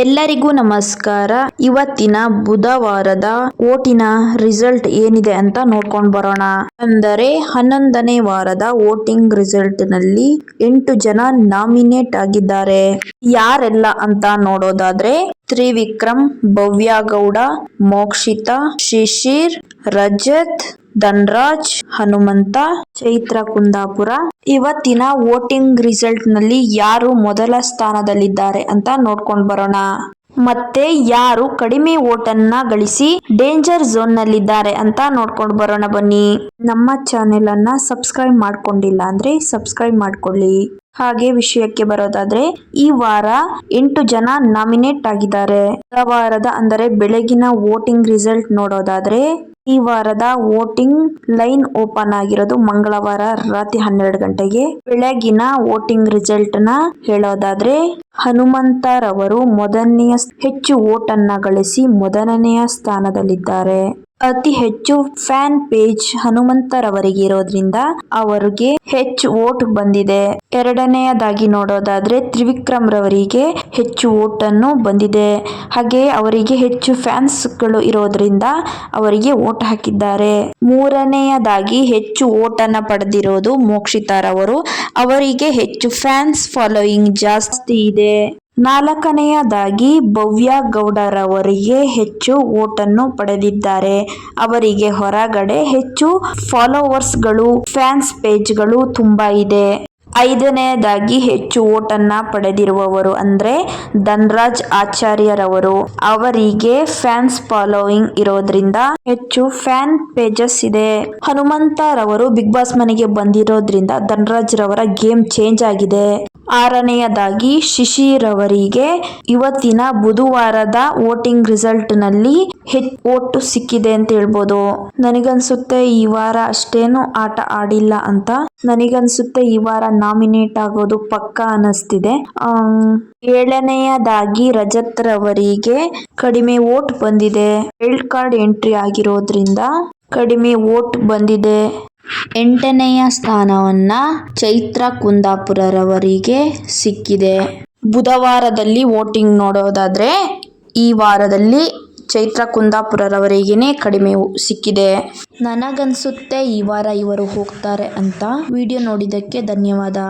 ಎಲ್ಲರಿಗೂ ನಮಸ್ಕಾರ. ಇವತ್ತಿನ ಬುಧವಾರದ ಓಟಿನ ರಿಸಲ್ಟ್ ಏನಿದೆ ಅಂತ ನೋಡ್ಕೊಂಡ್ ಬರೋಣ. ಅಂದರೆ ಹನ್ನೊಂದನೇ ವಾರದ ವೋಟಿಂಗ್ ರಿಸಲ್ಟ್ನಲ್ಲಿ ಎಂಟು ಜನ ನಾಮಿನೇಟ್ ಆಗಿದ್ದಾರೆ. ಯಾರೆಲ್ಲ ಅಂತ ನೋಡೋದಾದ್ರೆ ತ್ರಿವಿಕ್ರಮ್ ಭವ್ಯ ಗೌಡ ಮೋಕ್ಷಿತಾ, ಶಿಶಿರ್, ರಜತ್ ಧನ್ರಾಜ್, ಹನುಮಂತ, ಚೈತ್ರ ಕುಂದಾಪುರ. ಇವತ್ತಿನ ವೋಟಿಂಗ್ ರಿಸಲ್ಟ್ನಲ್ಲಿ ಯಾರು ಮೊದಲ ಸ್ಥಾನದಲ್ಲಿದ್ದಾರೆ ಅಂತ ನೋಡ್ಕೊಂಡ್ ಬರೋಣ. ಮತ್ತೆ ಯಾರು ಕಡಿಮೆ ಓಟನ್ನ ಗಳಿಸಿ ಡೇಂಜರ್ ಝೋನ್ ನಲ್ಲಿದ್ದಾರೆ ಅಂತ ನೋಡ್ಕೊಂಡು ಬರೋಣ ಬನ್ನಿ. ನಮ್ಮ ಚಾನೆಲ್ ಅನ್ನ ಸಬ್ಸ್ಕ್ರೈಬ್ ಮಾಡ್ಕೊಂಡಿಲ್ಲ ಅಂದ್ರೆ ಸಬ್ಸ್ಕ್ರೈಬ್ ಮಾಡ್ಕೊಳ್ಳಿ. ಹಾಗೆ ವಿಷಯಕ್ಕೆ ಬರೋದಾದ್ರೆ ಈ ವಾರ ಎಂಟು ಜನ ನಾಮಿನೇಟ್ ಆಗಿದ್ದಾರೆ. ವಾರದ ಅಂದರೆ ಬೆಳಗಿನ ವೋಟಿಂಗ್ ರಿಸಲ್ಟ್ ನೋಡೋದಾದ್ರೆ ಈ ವಾರದ ವೋಟಿಂಗ್ ಲೈನ್ ಓಪನ್ ಆಗಿರೋದು ಮಂಗಳವಾರ ರಾತ್ರಿ ಹನ್ನೆರಡು ಗಂಟೆಗೆ. ಬೆಳಗಿನ ವೋಟಿಂಗ್ ರಿಸಲ್ಟ್ನ ಹೇಳೋದಾದ್ರೆ ಹನುಮಂತರವರು ಮೊದಲನೆಯ ಹೆಚ್ಚು ಓಟನ್ನ ಗಳಿಸಿ ಮೊದಲನೆಯ ಸ್ಥಾನದಲ್ಲಿದ್ದಾರೆ. ಅತಿ ಹೆಚ್ಚು ಫ್ಯಾನ್ ಪೇಜ್ ಹನುಮಂತರವರಿಗೆ ಇರೋದ್ರಿಂದ ಅವರಿಗೆ ಹೆಚ್ಚು ವೋಟ್ ಬಂದಿದೆ. ಎರಡನೆಯದಾಗಿ ನೋಡೋದಾದ್ರೆ ತ್ರಿವಿಕ್ರಮ್ ರವರಿಗೆ ಹೆಚ್ಚು ವೋಟ್ ಬಂದಿದೆ. ಹಾಗೆ ಅವರಿಗೆ ಹೆಚ್ಚು ಫ್ಯಾನ್ಸ್ಗಳು ಇರೋದ್ರಿಂದ ಅವರಿಗೆ ವೋಟ್ ಹಾಕಿದ್ದಾರೆ. ಮೂರನೆಯದಾಗಿ ಹೆಚ್ಚು ವೋಟ್ ಅನ್ನ ಪಡೆದಿರೋದು ಮೋಕ್ಷಿತಾರವರು ಅವರಿಗೆ ಹೆಚ್ಚು ಫ್ಯಾನ್ಸ್ ಫಾಲೋಯಿಂಗ್ ಜಾಸ್ತಿ ಇದೆ. ನಾಲ್ಕನೆಯದಾಗಿ ಭವ್ಯ ಗೌಡರವರಿಗೆ ಹೆಚ್ಚು ಓಟನ್ನು ಪಡೆದಿದ್ದಾರೆ. ಅವರಿಗೆ ಹೊರಗಡೆ ಹೆಚ್ಚು ಫಾಲೋವರ್ಸ್ಗಳು, ಫ್ಯಾನ್ಸ್ ಪೇಜ್ಗಳು ತುಂಬಾ ಇದೆ. ಐದನೆಯದಾಗಿ ಹೆಚ್ಚು ಓಟನ್ನ ಪಡೆದಿರುವವರು ಅಂದ್ರೆ ಧನ್ರಾಜ್ ಆಚಾರ್ಯರವರು. ಅವರಿಗೆ ಫ್ಯಾನ್ಸ್ ಫಾಲೋಯಿಂಗ್ ಇರೋದ್ರಿಂದ ಹೆಚ್ಚು ಫ್ಯಾನ್ ಪೇಜಸ್ ಇದೆ. ಹನುಮಂತರವರು ಬಿಗ್ ಬಾಸ್ ಮನೆಗೆ ಬಂದಿರೋದ್ರಿಂದ ಧನ್ರಾಜ್ ರವರ ಗೇಮ್ ಚೇಂಜ್ ಆಗಿದೆ. ಆರನೆಯದಾಗಿ ಶಿಶಿರವರಿಗೆ ಇವತ್ತಿನ ಬುಧವಾರದ ವೋಟಿಂಗ್ ರಿಸಲ್ಟ್ನಲ್ಲಿ ಹೆಚ್ಚು ಒಟ್ಟು ಸಿಕ್ಕಿದೆ ಅಂತ ಹೇಳ್ಬೋದು. ನನಗನ್ಸುತ್ತೆ ಈ ವಾರ ಅಷ್ಟೇನು ಆಟ ಆಡಿಲ್ಲ ಅಂತ. ನನಗನ್ಸುತ್ತೆ ಈ ವಾರ ನಾಮಿನೇಟ್ ಆಗೋದು ಪಕ್ಕ ಅನಿಸ್ತಿದೆ. ಆ ಏಳನೆಯದಾಗಿ ರಜತ್ ರವರಿಗೆ ಕಡಿಮೆ ವೋಟ್ ಬಂದಿದೆ. ವೈಲ್ಡ್ ಕಾರ್ಡ್ ಎಂಟ್ರಿ ಆಗಿರೋದ್ರಿಂದ ಕಡಿಮೆ ವೋಟ್ ಬಂದಿದೆ. ಎಂಟನೆಯ ಸ್ಥಾನವನ್ನ ಚೈತ್ರ ಕುಂದಾಪುರರವರಿಗೆ ಸಿಕ್ಕಿದೆ. ಬುಧವಾರದಲ್ಲಿ ವೋಟಿಂಗ್ ನೋಡೋದಾದ್ರೆ ಈ ವಾರದಲ್ಲಿ ಚೈತ್ರ ಕುಂದಾಪುರರವರಿಗೇನೆ ಕಡಿಮೆ ಸಿಕ್ಕಿದೆ. ನನಗನ್ಸುತ್ತೆ ಈ ವಾರ ಇವರು ಹೋಗ್ತಾರೆ ಅಂತ. ವಿಡಿಯೋ ನೋಡಿದ್ದಕ್ಕೆ ಧನ್ಯವಾದ.